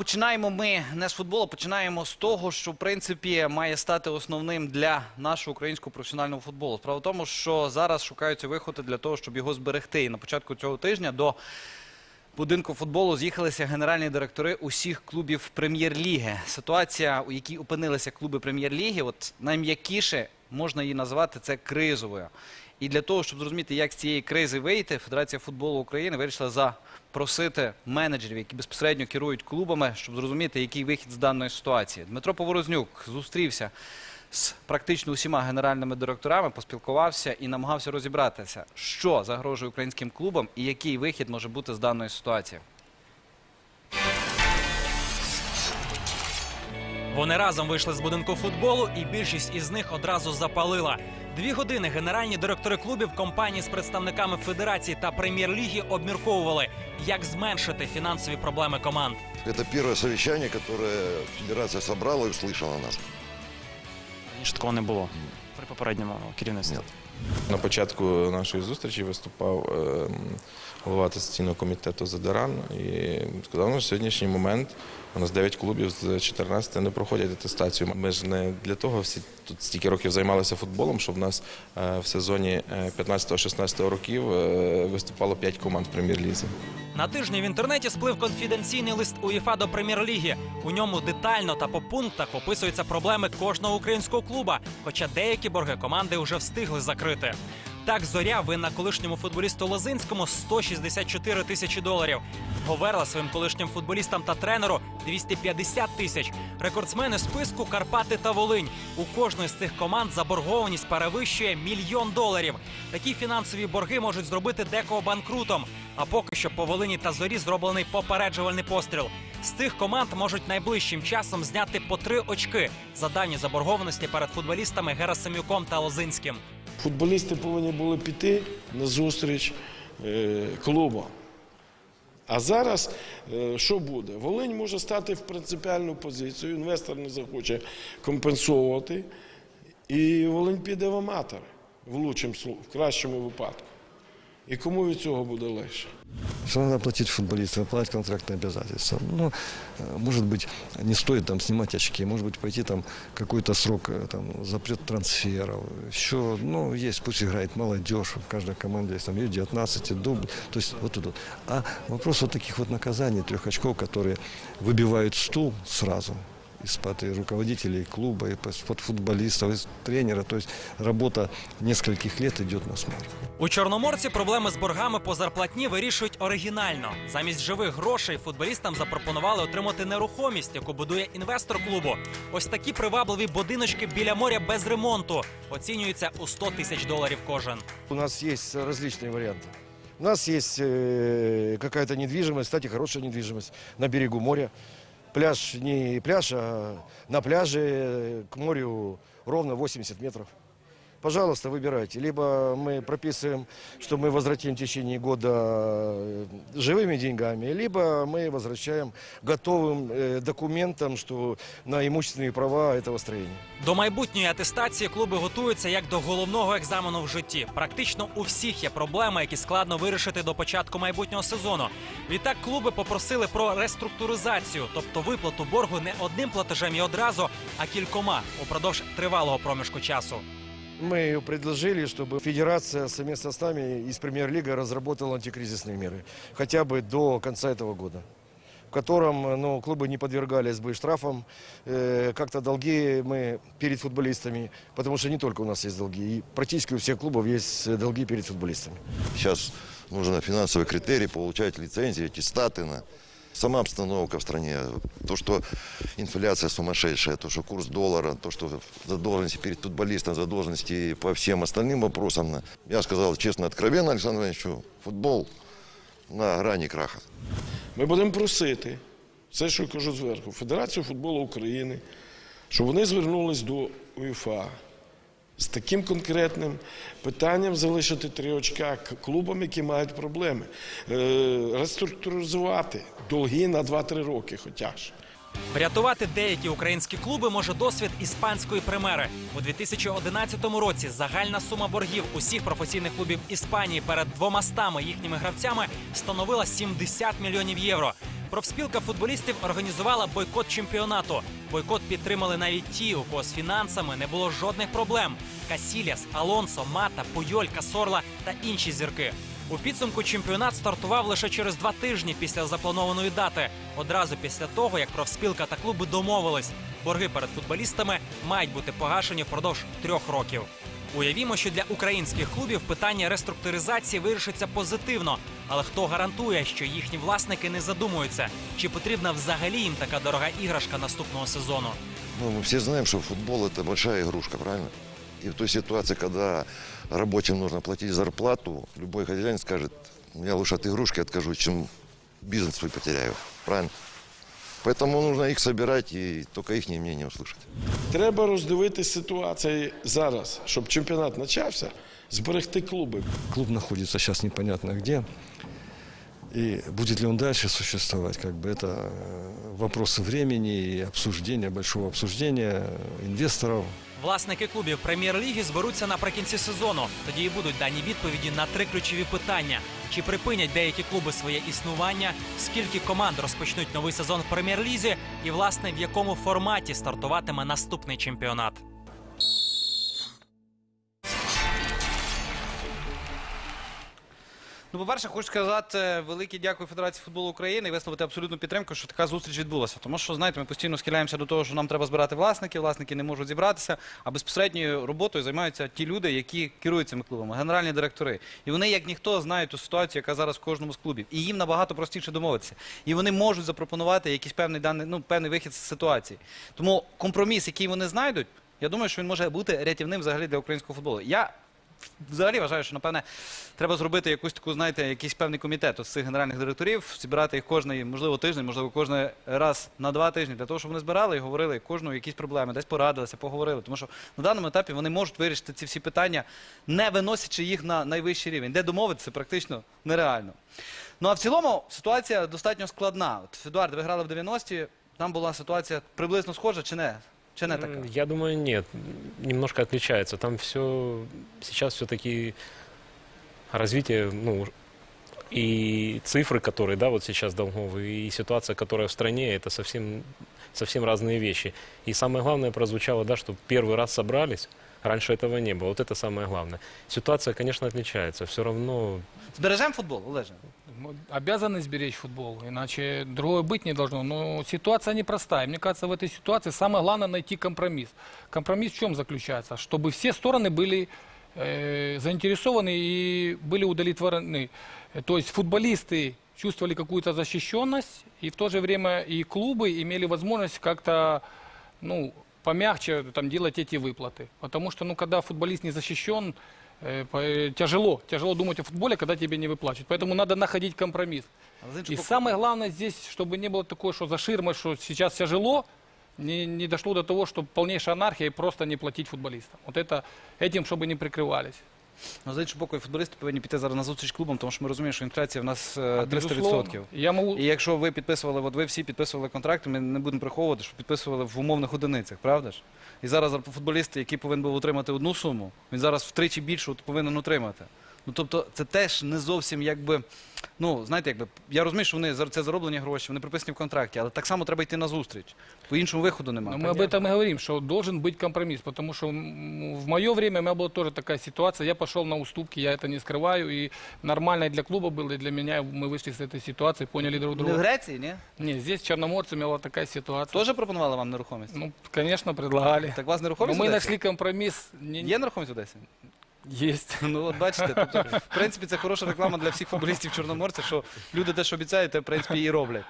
починаємо ми не з футболу, починаємо з того, що в принципі має стати основним для нашого українського професіонального футболу. Справа в тому, що зараз шукаються виходи для того, щоб його зберегти. І на початку цього тижня до будинку футболу з'їхалися генеральні директори усіх клубів прем'єр-ліги. Ситуація, у якій опинилися клуби прем'єр-ліги, от найм'якіше можна її назвати це кризовою. І для того, щоб зрозуміти, як з цієї кризи вийти, Федерація футболу України вирішила запросити менеджерів, які безпосередньо керують клубами, щоб зрозуміти, який вихід з даної ситуації. Дмитро Поворознюк зустрівся з практично усіма генеральними директорами, поспілкувався і намагався розібратися, що загрожує українським клубам і який вихід може бути з даної ситуації. Вони разом вийшли з будинку футболу, і більшість із них одразу запалила. Дві години генеральні директори клубів компанії з представниками федерації та прем'єр-ліги обмірковували, як зменшити фінансові проблеми команд. Це перше совіщання, яке федерація зібрала і услышала нас. Раніше такого не було при попередньому керівництві. Ні. На початку нашої зустрічі виступав ем, голова атестаційного комітету Задиран і сказав, що на сьогоднішній момент у нас 9 клубів з 14 не проходять атестацію. Ми ж не для того всі тут стільки років займалися футболом, щоб в нас е, в сезоні е, 15-16 років е, виступало 5 команд в прем'єр-лізі. На тижні в інтернеті сплив конфіденційний лист УЄФА до прем'єр-ліги. У ньому детально та по пунктах описуються проблеми кожного українського клуба, хоча деякі борги команди вже встигли закрити. Так, зоря винна колишньому футболісту Лозинському 164 тисячі доларів. Говерла своїм колишнім футболістам та тренеру 250 тисяч. Рекордсмени списку Карпати та Волинь. У кожної з цих команд заборгованість перевищує мільйон доларів. Такі фінансові борги можуть зробити декого банкрутом. А поки що по Волині та зорі зроблений попереджувальний постріл. З цих команд можуть найближчим часом зняти по три очки за давні заборгованості перед футболістами Герасимюком та Лозинським. Футболісти повинні були піти на зустріч е, клубу. А зараз е, що буде? Волинь може стати в принципіальну позицію, інвестор не захоче компенсувати, і Волинь піде в аматори в, лучшому, в кращому випадку. І кому від цього буде легше? Что надо платить футболистам, выполнять контрактные обязательства. Ну, э, может быть, не стоит там снимать очки, может быть, пойти там какой-то срок, э, там, запрет трансферов. Еще, ну, есть, пусть играет молодежь, в каждой команде есть там Ю-19, дубль, то есть вот тут. вот. А вопрос вот таких вот наказаний, трех очков, которые выбивают стул сразу из-под и руководителей клуба, и из-под футболистов, из тренера. То есть работа нескольких лет идет на смарку. У Чорноморці проблеми з боргами по зарплатні вирішують оригінально. Замість живих грошей футболістам запропонували отримати нерухомість, яку будує інвестор клубу. Ось такі привабливі будиночки біля моря без ремонту оцінюються у 100 тисяч доларів кожен. У нас есть различные варианты. У нас есть э, какая-то недвижимость, кстати, хорошая недвижимость на берегу моря. Пляж не пляж, а на пляже э, к морю ровно 80 метров. Пожалуйста, выбирайте. Либо мы прописываем, что мы возвратим в течение года э, живыми деньгами, либо мы возвращаем готовым э, документом, что на имущественные права этого строения. До майбутньої атестації клуби готуються як до головного екзамену в житті. Практично у всіх є проблеми, які складно вирішити до початку майбутнього сезону. Відтак клуби попросили про реструктуризацію, тобто виплату боргу не одним платежем і одразу, а кількома упродовж тривалого проміжку часу. Мы предложили, чтобы федерация совместно с нами из премьер-лиги разработала антикризисные меры. Хотя бы до конца этого года. В котором ну, клубы не подвергались бы штрафам. Э, как-то долги мы перед футболистами. Потому что не только у нас есть долги. И практически у всех клубов есть э, долги перед футболистами. Сейчас нужно финансовые критерии, получать лицензии, аттестаты на сама обстановка в стране, то, что инфляция сумасшедшая, то, что курс доллара, то, что задолженности перед футболистом, задолженности по всем остальным вопросам. Я сказал честно, откровенно, Александру Ивановичу, футбол на грани краха. Ми будемо просити, це, що я кажу зверху, Федерацію футболу України, щоб вони звернулись до УЄФА з таким конкретним питанням залишити три очка клубам, які мають проблеми. Е, Реструктуризувати долги на 2-3 роки хоча ж. Врятувати деякі українські клуби може досвід іспанської примери. У 2011 році загальна сума боргів усіх професійних клубів Іспанії перед двомастами їхніми гравцями становила 70 мільйонів євро. Профспілка футболістів організувала бойкот чемпіонату. Бойкот підтримали навіть ті, у кого з фінансами не було жодних проблем: Касіляс, Алонсо, Мата, Пуйоль, Касорла та інші зірки. У підсумку чемпіонат стартував лише через два тижні після запланованої дати. Одразу після того, як профспілка та клуби домовились, борги перед футболістами мають бути погашені впродовж трьох років. Уявімо, що для українських клубів питання реструктуризації вирішиться позитивно. Але хто гарантує, що їхні власники не задумуються, чи потрібна взагалі їм така дорога іграшка наступного сезону? Ну, мы все знаем, что футбол это большая игрушка, правильно? И в той ситуации, когда рабочим нужно платить зарплату, любой хозяин скажет, я лучше от игрушки откажусь, чем бизнес свой потеряю. Правильно? Поэтому нужно их собирать и только их мнение услышать. Треба роздивитися ситуацію зараз, щоб чемпіонат почався, зберегти клуби. Клуб находится сейчас непонятно где. И будет ли он дальше существовать, как бы это э, вопросы времени и обсуждения, большого обсуждения э, инвесторов, Власники клубів прем'єр-ліги зберуться наприкінці сезону. Тоді і будуть дані відповіді на три ключові питання: чи припинять деякі клуби своє існування, скільки команд розпочнуть новий сезон в прем'єр-лізі, і власне в якому форматі стартуватиме наступний чемпіонат. Ну, по-перше, хочу сказати велике дякую Федерації футболу України і висловити абсолютну підтримку, що така зустріч відбулася. Тому що, знаєте, ми постійно схиляємося до того, що нам треба збирати власників, власники не можуть зібратися, а безпосередньою роботою займаються ті люди, які керують цими клубами, генеральні директори. І вони, як ніхто, знають ту ситуацію, яка зараз в кожному з клубів. І їм набагато простіше домовитися. І вони можуть запропонувати якийсь певний даний, ну, певний вихід з ситуації. Тому компроміс, який вони знайдуть, я думаю, що він може бути рятівним взагалі для українського футболу. Я взагалі вважаю, що напевне треба зробити якусь таку, знаєте, якийсь певний комітет з цих генеральних директорів, зібрати їх кожний, можливо, тиждень, можливо, кожен раз на два тижні, для того, щоб вони збирали і говорили кожного якісь проблеми, десь порадилися, поговорили. Тому що на даному етапі вони можуть вирішити ці всі питання, не виносячи їх на найвищий рівень, де домовитися практично нереально. Ну а в цілому ситуація достатньо складна. От Едуард, ви грали в 90-ті, там була ситуація приблизно схожа чи не? Чи не така? М, Я думаю, нет. Немножко отличается. Там все сейчас все-таки развитие, ну, и цифры, которые, да, вот сейчас долговые, и ситуация, которая в стране, это совсем, совсем разные вещи. И самое главное прозвучало, да, что первый раз собрались, раньше этого не было. Вот это самое главное. Ситуация, конечно, отличается. Все равно Збережемо футбол, Олеже? Мы обязаны сберечь футбол, иначе другое быть не должно. Но ситуация непростая. Мне кажется, в этой ситуации самое главное найти компромисс. Компромисс в чем заключается? Чтобы все стороны были э, заинтересованы и были удовлетворены. То есть футболисты чувствовали какую-то защищенность, и в то же время и клубы имели возможность как-то ну, помягче там, делать эти выплаты. Потому что, ну, когда футболист не защищен, тяжело, тяжело думать о футболе, когда тебе не выплачивают. Поэтому надо находить компромисс. Але з іншого И боку- самое главное здесь, чтобы не было такое, что за ширмой, что сейчас тяжело, не, не дошло до того, что полнейшая анархия и просто не платить футболистам. Вот это, этим, чтобы не прикрывались. Ну, з іншого боку, і футболісти повинні піти зараз на зустріч клубам, тому що ми розуміємо, що інфляція в нас е, 300%. Безусловно. Я могу... І якщо ви підписували, от ви всі підписували контракти, ми не будемо приховувати, що підписували в умовних одиницях, правда ж? І зараз футболіст, який повинен був отримати одну суму, він зараз втричі більшу повинен отримати. Ну тобто це теж не зовсім якби. Ну, знаєте, якби я розумію, що вони за- це зароблені гроші, вони приписані в контракті, але так само треба йти на зустріч. По іншому виходу немає. Но мы об этом и говорим, что должен быть компромисс, потому что м, в мое время у меня была тоже такая ситуация, я пошел на уступки, я это не скрываю, и нормально и для клуба было, и для меня мы вышли с этой ситуации, поняли друг Не в друга. Греції, ні? Не, здесь Черноморцы у меня была такая ситуация. Теж пропонували вам нерухомість? Ну, конечно, предлагали. Так у вас Но нерухомість? в мы Одесі? нашли компромисс. Не- Є нерухомість в Одесі? Есть. Ну, от бачите, тобто, в принципі, це хороша реклама для всіх футболістів чорноморця, що люди те, що обіцяють, те, в принципі, і роблять.